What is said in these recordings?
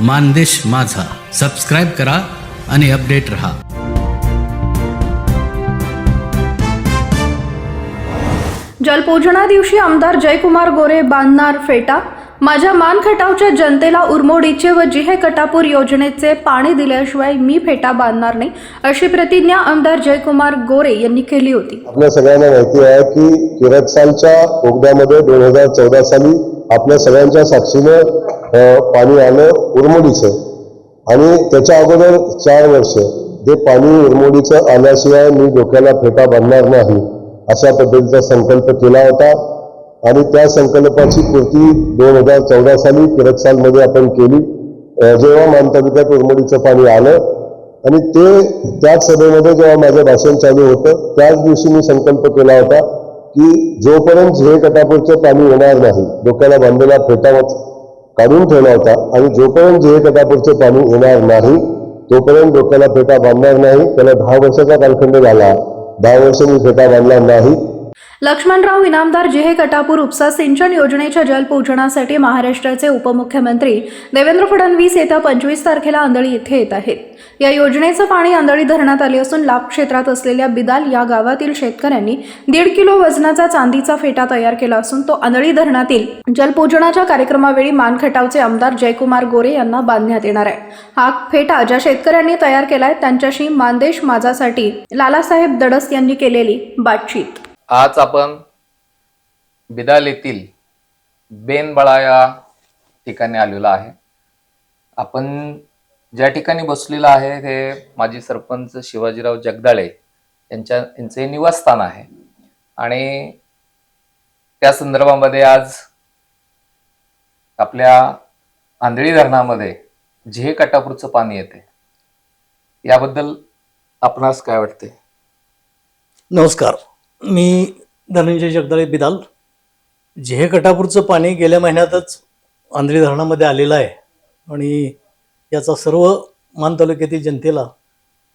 मानदेश माझा. सबस्क्राईब करा आणि अपडेट रहा. जलपूजना दिवशी आमदार जयकुमार गोरे बांधणार फेटा. माझ्या मान खटावच्या जनतेला उरमोडीचे व जिहे कटापूर योजनेचे पाणी दिल्याशिवाय मी फेटा बांधणार नाही अशी प्रतिज्ञा आमदार जयकुमार गोरे यांनी केली होती. आपल्या सगळ्यांना माहिती आहे की किरटसालच्या बोगद्यामध्ये दोन हजार चौदा साली आपल्या सगळ्यांच्या साक्षीनं पाणी आलं उरमोडीचं. आणि त्याच्या अगोदर चार वर्ष ते पाणी उरमोडीचं आल्याशिवाय मी डोक्याला फेटा बांधणार नाही अशा पद्धतीचा संकल्प केला होता. आणि त्या संकल्पाची पूर्ती दोन हजार चौदा साली किरटसालमध्ये आपण केली. जेव्हा मान तालुक्यात उरमोडीचं पाणी आलं. आणि ते त्याच सभेमध्ये जेव्हा माझं भाषण चालू होतं त्याच दिवशी मी संकल्प केला होता की जोपर्यंत झे कटापूरचं पाणी येणार नाही डोक्याला बांधलेला फेटा काढून ठेवला होता. आणि जोपर्यंत जे कटापूरचं पाणी येणार नाही तोपर्यंत डोक्याला फेटा बांधणार नाही. त्याला दहा वर्षाचा कालखंड झाला. दहा वर्ष मी फेटा बांधला नाही. लक्ष्मणराव इनामदार जिहे कटापूर उपसा सिंचन योजनेच्या जलपूजनासाठी महाराष्ट्राचे उपमुख्यमंत्री देवेंद्र फडणवीस येत्या पंचवीस तारखेला आंधळी येथे येत आहेत. या योजनेचं पाणी आंधळी धरणात आले असून लाभ क्षेत्रात असलेल्या बिदाल या गावातील शेतकऱ्यांनी दीड किलो वजनाचा चांदीचा फेटा तयार केला असून तो आंधळी धरणातील जलपूजनाच्या कार्यक्रमावेळी मानखटावचे आमदार जयकुमार गोरे यांना बांधण्यात येणार आहे. हा फेटा ज्या शेतकऱ्यांनी तयार केलाय त्यांच्याशी मानदेश माझासाठी लालासाहेब दडस यांनी केलेली बातचीत. आज आपण बिदाल येथील बेनबळा या ठिकाणी आलेलो आहे. आपण ज्या ठिकाणी बसलेलं आहे ते माजी सरपंच शिवाजीराव जगदाळे यांच्या यांचे हे निवासस्थान आहे. आणि त्या संदर्भामध्ये आज आपल्या आंधळी धरणामध्ये झे कटापूरचं पाणी येते. याबद्दल आपणास काय वाटते? नमस्कार. मी धनंजय जगदाळे बिदाल. झेहे कटापूरचं पाणी गेल्या महिन्यातच आंध्री धरणामध्ये आलेलं आहे आणि याचा सर्व मान तालुक्यातील जनतेला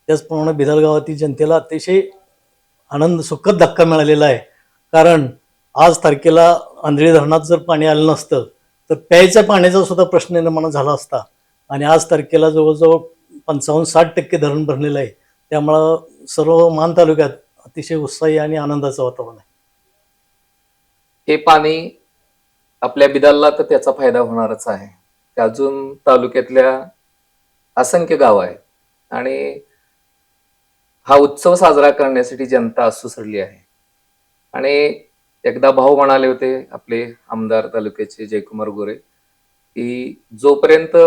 त्याचप्रमाणे बिदाल गावातील जनतेला अतिशय आनंद सुखद धक्का मिळालेला आहे. कारण आज तारखेला आंधळी धरणात जर पाणी आलं नसतं तर प्यायच्या पाण्याचा सुद्धा प्रश्न निर्माण झाला असता. आणि आज तारखेला जवळजवळ पंचावन्न साठ टक्के धरण भरलेलं आहे. त्यामुळं सर्व मान तालुक्यात अतिशय उत्साही आणि आनंदाचं वातावरण आहे. हे पाणी आपल्या बिदालला तर त्याचा फायदा होणारच आहे. अजून तालुक्यातल्या असंख्य गाव आहेत. आणि हा उत्सव साजरा करण्यासाठी जनता सुसरली आहे. आणि एकदा भाऊ म्हणाले होते आपले आमदार तालुक्याचे जयकुमार गोरे की जोपर्यंत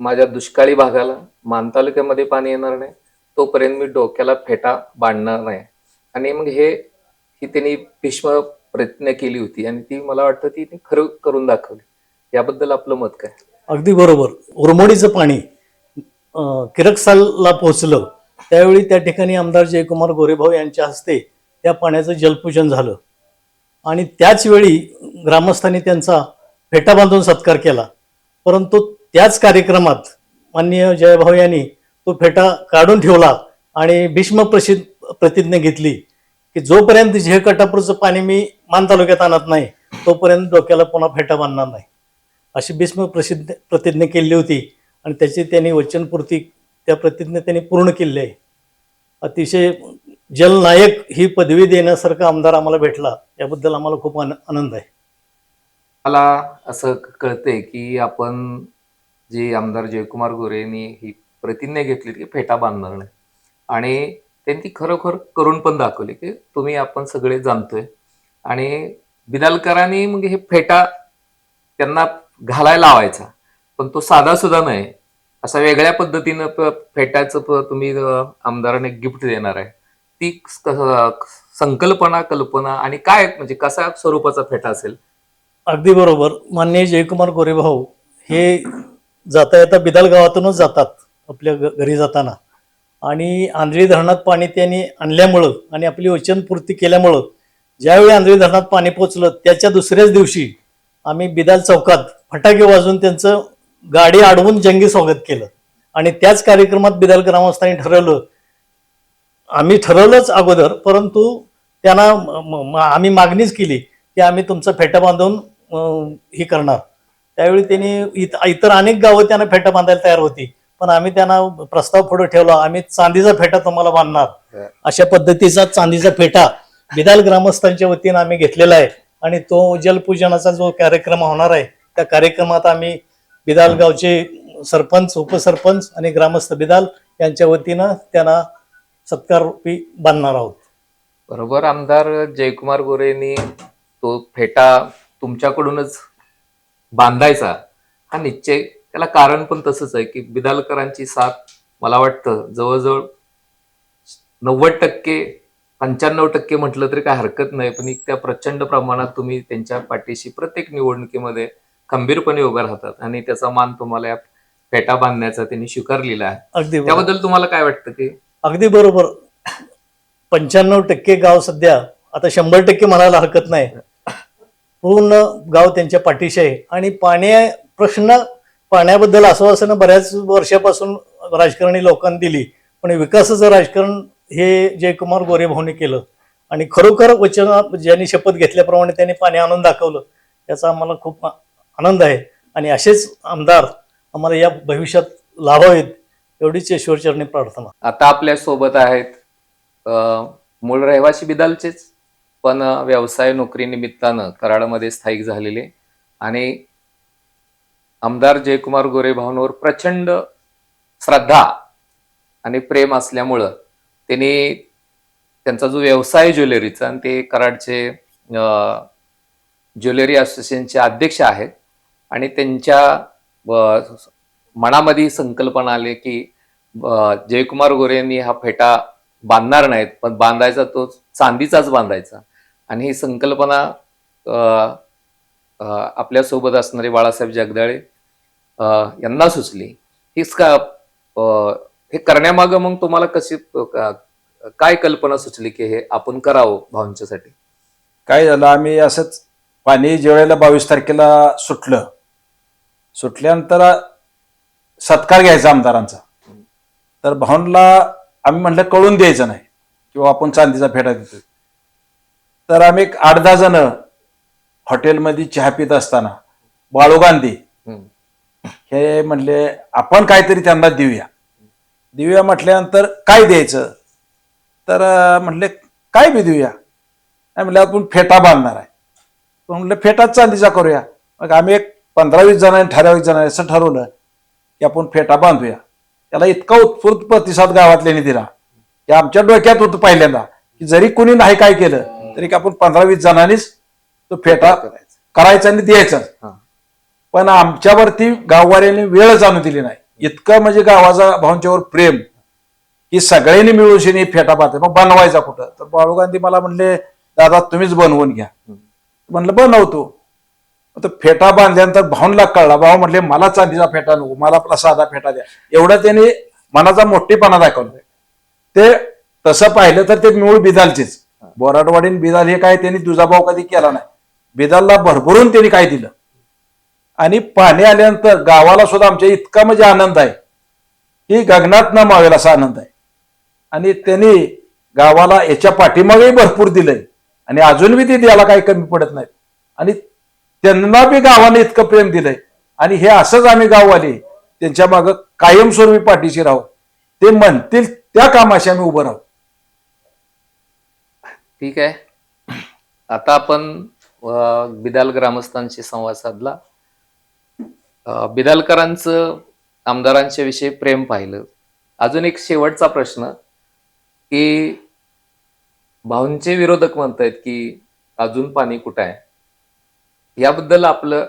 माझ्या दुष्काळी भागाला मान तालुक्यामध्ये पाणी येणार नाही तोपर्यंत मी डोक्याला फेटा बांधणार नाही. आणि मग हे ही त्यांनी भीष्म प्रयत्न केली होती आणि ती मला वाटतं ती खरं करून दाखवली. याबद्दल आपलं मत काय? अगदी बरोबर. उरमोडीचं पाणी किरकसालला पोहोचलं. त्यावेळी त्या ठिकाणी आमदार जयकुमार गोरेभाऊ यांच्या हस्ते त्या पाण्याचं जलपूजन झालं. आणि त्याच वेळी ग्रामस्थांनी त्यांचा फेटा बांधून सत्कार केला. परंतु त्याच कार्यक्रमात माननीय जयभाऊ यांनी तो फेटा काढून ठेवला आणि भीष्म प्रसिद्ध प्रतिज्ञा घेतली की जोपर्यंत झे कटापूरचं पाणी मी मान तालुक्यात आणत नाही तोपर्यंत डोक्याला पुन्हा फेटा बांधणार नाही. अशी भीष्म प्रसिद्ध प्रतिज्ञा केली होती आणि त्याची त्यांनी वचनपूर्ती त्या प्रतिज्ञा त्यांनी पूर्ण केली आहे. अतिशय जलनायक ही पदवी देण्यासारखा आमदार आम्हाला भेटला याबद्दल आम्हाला खूप आनंद आहे. मला असं कळतंय की आपण जे आमदार जयकुमार गोरेंनी ही प्रतिज्ञा घेतली की फेटा बांधणार नाही. आणि त्यांनी ती खरोखर करून पण दाखवली की तुम्ही आपण सगळे जाणतोय. आणि बिदालकरांनी मग म्हणजे हे फेटा त्यांना घालायला लावायचा. पण तो साधा सुद्धा नाही. असा वेगळ्या पद्धतीनं फेटाचं तुम्ही आमदाराने गिफ्ट देणार आहे. ती संकल्पना कल्पना आणि काय म्हणजे कसा स्वरूपाचा फेटा असेल? अगदी बरोबर. माननीय जयकुमार गोरेभाऊ हे जाता येता बिदाल गावातूनच जातात. आपल्या घ- घरी जाताना. आणि आंधळी धरणात पाणी त्यांनी आणल्यामुळं आणि आपली वचनपूर्ती केल्यामुळं ज्यावेळी आंधळी धरणात पाणी पोचलं त्याच्या दुसऱ्याच दिवशी आम्ही बिदाल चौकात फटाके वाजवून त्यांचं गाडी अडवून जंगी स्वागत केलं. आणि त्याच कार्यक्रमात बिदाल ग्रामस्थांनी ठरवलं आम्ही ठरवलंच अगोदर परंतु त्यांना आम्ही मागणीच केली की आम्ही तुमचा फेटा बांधून हे करणार. त्यावेळी त्यांनी इत- इतर अनेक गावं त्यांना फेटा बांधायला तयार होती. पण आम्ही त्यांना प्रस्ताव पुढे ठेवला आम्ही चांदीचा फेटा तुम्हाला बांधणार. अशा पद्धतीचा चांदीचा फेटा बिदाल ग्रामस्थांच्या वतीनं आम्ही घेतलेला आहे आणि तो जलपूजनाचा जो कार्यक्रम होणार आहे त्या कार्यक्रमात आम्ही बिदाल गावचे सरपंच उपसरपंच आणि ग्रामस्थ बिदाल यांच्या वतीनं त्यांना सत्कार रूपी बांधणार आहोत. बरोबर. आमदार जयकुमार गोरेंनी तो फेटा तुमच्याकडूनच बांधायचा हा निश्चय त्याला कारण पण तसंच आहे की बिदालकरांची साथ मला वाटतं जवळजवळ नव्वद टक्के पंच्याण्णव टक्के म्हटलं तरी काय हरकत नाही पण इतक्या प्रचंड प्रमाणात तुम्ही त्यांच्या पाठीशी प्रत्येक निवडणुकीमध्ये खंबीरपणे उभे राहतात आणि त्याचा मान तुम्हाला या फेटा बांधण्याचा त्यांनी स्वीकारलेला आहे. अगदी. त्याबद्दल तुम्हाला काय वाटतं की? अगदी बरोबर. पंच्याण्णव टक्के गाव सध्या आता शंभर टक्के म्हणायला हरकत नाही. पूर्ण गाव त्यांच्या पाठीशी आहे. आणि पाण्या प्रश्न पाण्याबद्दल आश्वासनं बऱ्याच वर्षापासून राजकारणी लोकांनी दिली पण विकासाचं राजकारण हे जयकुमार गोरेभाऊने केलं. आणि खरोखर वचन ज्यांनी शपथ घेतल्याप्रमाणे त्यांनी पाणी आणून दाखवलं याचा आम्हाला खूप आनंद आहे. आणि असेच आमदार आम्हाला या भविष्यात लाभावेत एवढीच ईश्वरचरणी प्रार्थना. आता आपल्यासोबत आहेत मूळ रहिवासी बिदालचेच पण व्यवसाय नोकरी निमित्तानं कराडमध्ये स्थायिक झालेले आणि आमदार जयकुमार गोरे भावनावर प्रचंड श्रद्धा आणि प्रेम असल्यामुळं त्यांनी त्यांचा जो व्यवसाय ज्वेलरीचा आणि ते कराडचे ज्वेलरी असोसिएशनचे अध्यक्ष आहेत आणि त्यांच्या मनामध्ये संकल्पना आली की जयकुमार गोरे यांनी हा फेटा बांधणार नाहीत पण बांधायचा तो चांदीचाच बांधायचा. आणि ही संकल्पना आपल्यासोबत असणारे बाळासाहेब जगदाळे यांना सुचली. हीच का हे करण्यामागं मग तुम्हाला कशी काय कल्पना सुचली की हे आपण करावं भाऊंच्यासाठी काय झालं आम्ही असंच पाणी ज्यावेळेला बावीस तारखेला सुटलं. सुटल्यानंतर सत्कार घ्यायचा आमदारांचा. तर भाऊनला आम्ही म्हटलं कळून द्यायचं नाही किंवा आपण चांदीचा फेटा देतो तर आम्ही एक आठ दहा जण हॉटेलमध्ये चहा पित असताना बाळू गांधी. हे म्हणले आपण काहीतरी त्यांना देऊया. देऊया म्हटल्यानंतर काय द्यायचं? तर अं, म्हणले काय बी देऊया? नाही म्हणलं आपण फेटा बांधणार आहे. पण म्हणलं फेटाच चांदीचा करूया. मग आम्ही एक पंधरा वीस जणांनी ठराविक जणांनी असं ठरवलं की आपण फेटा बांधूया. त्याला इतका उत्स्फूर्त प्रतिसाद गावातल्याने दिला की आमच्या डोक्यात होतं पहिल्यांदा की जरी कोणी नाही काय केलं तरी की आपण पंधरा वीस जणांनीच तो फेटा करायचा. आणि द्यायचा. पण आमच्यावरती गाववाऱ्यांनी वेळच आणून दिली नाही. इतकं म्हणजे गावाचा भाऊंच्यावर प्रेम. की सगळ्यांनी मिळून शेनी फेटा बांधते मग बनवायचा कुठं? तर बाळू गांधी मला म्हणले दादा तुम्हीच बनवून घ्या. म्हणलं बनवतो. तर फेटा बांधल्यानंतर भाऊनला कळला. भाऊ म्हणले मला चांदीचा फेटा नको. मला आपला साधा फेटा द्या. एवढं त्यांनी मनाचा मोठेपणा दाखवला. ते तसं पाहिलं तर ते मूळ बिदालचेच. बोराडवाडी आणि बिदाल हे काय त्यांनी दुजाभाव कधी केला नाही. बिदालला भरभरून त्यांनी काय दिलं? आणि पाणी आल्यानंतर गावाला सुद्धा आमच्या इतका म्हणजे आनंद आहे. की गगनात न मावेल असा आनंद आहे. आणि त्यांनी गावाला याच्या पाठीमागेही भरपूर दिलंय. आणि अजून बी ते द्यायला काही कमी पडत नाहीत. आणि त्यांना बी गावाने इतकं प्रेम दिलंय. आणि हे असंच आम्ही गाववाले त्यांच्या मागं कायमस्वरूपी पाठीशी राहू. ते म्हणतील त्या कामाशी आम्ही उभं राहू. ठीक आहे. आता आपण बिदाल ग्रामस्थांशी संवाद साधला. बिदालकरांचं आमदारांच्या विषयी प्रेम पाहिलं. अजून एक शेवटचा प्रश्न की भाऊंचे विरोधक म्हणतायत की अजून पाणी कुठं आहे? याबद्दल आपलं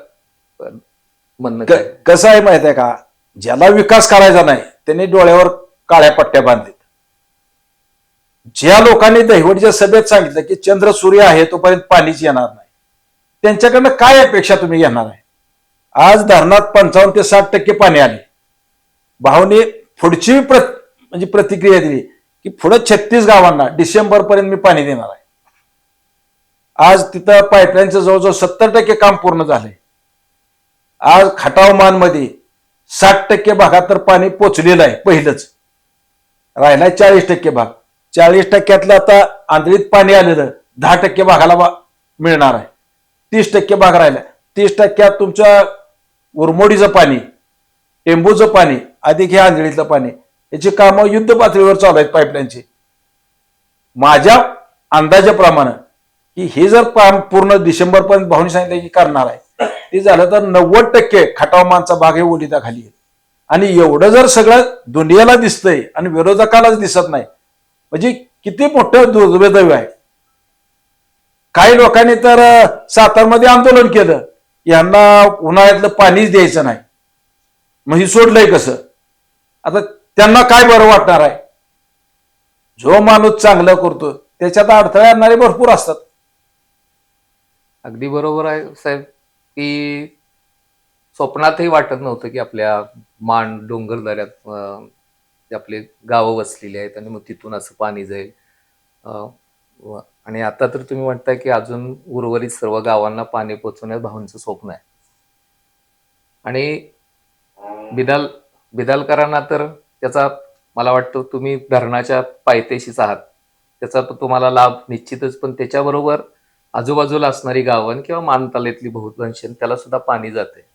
म्हणणं काय? कसं आहे माहीत आहे का? ज्याला विकास करायचा नाही त्यांनी डोळ्यावर काळ्या पट्ट्या बांधल्या ज्या लोकांनी दहिवडच्या सभेत सांगितलं की चंद्र सूर्य आहे तोपर्यंत पाणीच येणार त्यांच्याकडनं काय अपेक्षा तुम्ही घेणार आहे? आज धरणात पंचावन्न ते साठ टक्के पाणी आले. भाऊने पुढची प्र- म्हणजे प्रतिक्रिया दिली की पुढं छत्तीस गावांना डिसेंबर पर्यंत मी पाणी देणार आहे. आज तिथं पाईपलाईनचं जवळजवळ सत्तर टक्के काम पूर्ण झालंय. आज खटावमानमध्ये साठ टक्के भागात तर पाणी पोचलेलं आहे पहिलंच. राहिला चाळीस टक्के भाग. चाळीस टक्क्यातलं आता आंधळीत पाणी आलेलं दहा टक्के भागाला मिळणार आहे. तीस टक्के भाग राहिला तीस टक्क्यात तुमच्या उरमोडीचं पाणी टेंबूचं पाणी अधिक हे आंधळीतलं पाणी याची कामं युद्ध पातळीवर चालू आहेत पाईपलाईनची. माझ्या अंदाजाप्रमाणे की हे जर काम पूर्ण डिसेंबरपर्यंत भाऊनी सांगितलं की करणार आहे ते झालं तर नव्वद टक्के खटावमानचा भाग हे ओलिताखाली येईल. आणि एवढं जर सगळं दुनियाला दिसतंय आणि विरोधकालाच दिसत नाही म्हणजे किती मोठं दुर्दैव आहे. काही लोकांनी तर सातारमध्ये आंदोलन केलं. यांना उन्हाळ्यातलं पाणीच द्यायचं नाही. मग ही सोडलंय कसं? आता त्यांना काय बरं वाटणार आहे? जो माणूस चांगलं करतो त्याच्यात अडथळे आणणारे भरपूर असतात. अगदी बरोबर आहे साहेब की स्वप्नातही वाटत नव्हतं की आपल्या मान डोंगर दऱ्यात आपले गावं वसलेली आहेत आणि मग तिथून असं पाणी जाईल. आणि आता तर तुम्ही म्हणताय की अजून उर्वरित सर्व गावांना पाणी पोचवण्यात भाऊंचं स्वप्न आहे. आणि बिदाल बिदालकरांना तर त्याचा मला वाटतं तुम्ही धरणाच्या पायथ्याशीच आहात. त्याचा तुम्हाला लाभ निश्चितच पण त्याच्याबरोबर आजूबाजूला असणारी गावं किंवा मानतालेतली बहुतांश त्याला सुद्धा पाणी जाते.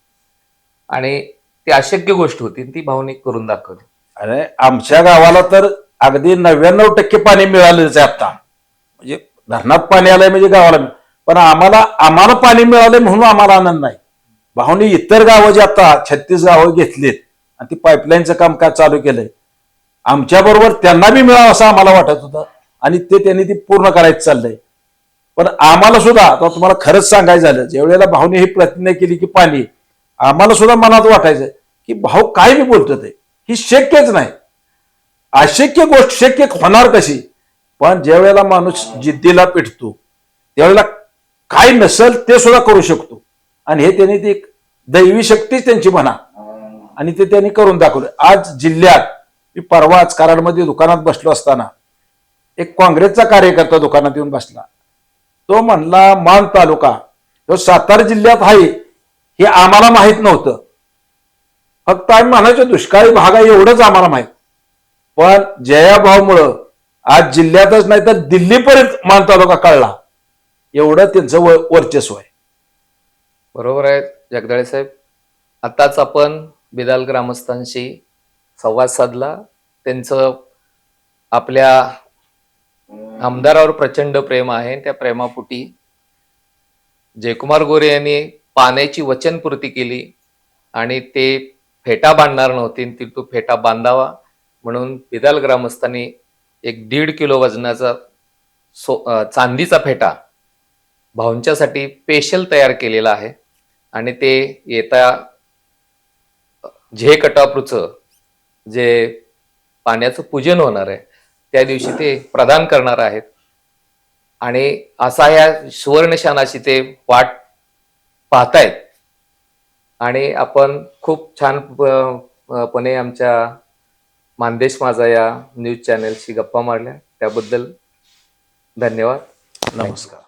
आणि ती अशक्य गोष्ट होती ती भावनिक करून दाखवली. अरे आमच्या गावाला तर अगदी नव्याण्णव टक्के पाणी मिळालेच आहे आता. म्हणजे धरणात पाणी आलंय म्हणजे गावाला पण आम्हाला आम्हाला पाणी मिळालंय म्हणून आम्हाला आनंद नाही. भाऊनी इतर गावं जी आता छत्तीस गावं घेतलीत आणि ती पाईपलाईनचं काम काय चालू केलंय आमच्या बरोबर त्यांना बी मिळावं असं आम्हाला वाटत होतं आणि ते त्यांनी ती पूर्ण करायचं चाललंय. पण आम्हाला सुद्धा आता तुम्हाला खरंच सांगायचं झालं ज्यावेळेला भाऊने ही प्रतिज्ञा केली की पाणी आम्हाला सुद्धा मनात वाटायचं की भाऊ काय मी बोलतो ते ही शक्यच नाही. अशक्य गोष्ट शक्य होणार कशी? पण ज्या वेळेला माणूस जिद्दीला पिटतो त्यावेळेला काय नसेल ते सुद्धा करू शकतो. आणि हे त्यांनी ती एक दैवी शक्तीच त्यांची म्हणा. आणि ते त्यांनी करून दाखवलं. आज जिल्ह्यात मी परवाच कराडमध्ये दुकानात बसलो असताना एक काँग्रेसचा कार्यकर्ता दुकानात येऊन बसला. तो म्हणला मान तालुका तो सातारा जिल्ह्यात आहे हे आम्हाला माहीत नव्हतं. फक्त आम्ही म्हणायचो दुष्काळी भाग आहे एवढंच आम्हाला माहीत. पण जयाभावमुळं आज जिल्ह्यातच नाही तर दिल्लीपर्यंत मान तालुका कळला. एवढं त्यांचं वर्चस्व आहे. बरोबर आहे जगदाळे साहेब. आताच आपण बिदाल ग्रामस्थांशी संवाद साधला. त्यांचं आपल्या आमदारावर प्रचंड प्रेम आहे त्या प्रेमापुटी जयकुमार गोरे यांनी पाण्याची वचनपूर्ती केली आणि ते फेटा बांधणार नव्हते ती तो फेटा बांधावा म्हणून बिदाल ग्रामस्थांनी एक दीड किलो वजनाचा सो चांदीचा फेटा भाऊंच्यासाठी स्पेशल तयार केलेला आहे. आणि ते येत्या झे कटापूरचं जे पाण्याचं पूजन होणार आहे त्या दिवशी ते प्रदान करणार आहेत. आणि असा या सुवर्णशानाची ते वाट पाहतायत. आणि आपण खूप छान पणे आमच्या मानदेश माझा या न्यूज चॅनलशी गप्पा मारल्या. त्याबद्दल धन्यवाद. नमस्कार.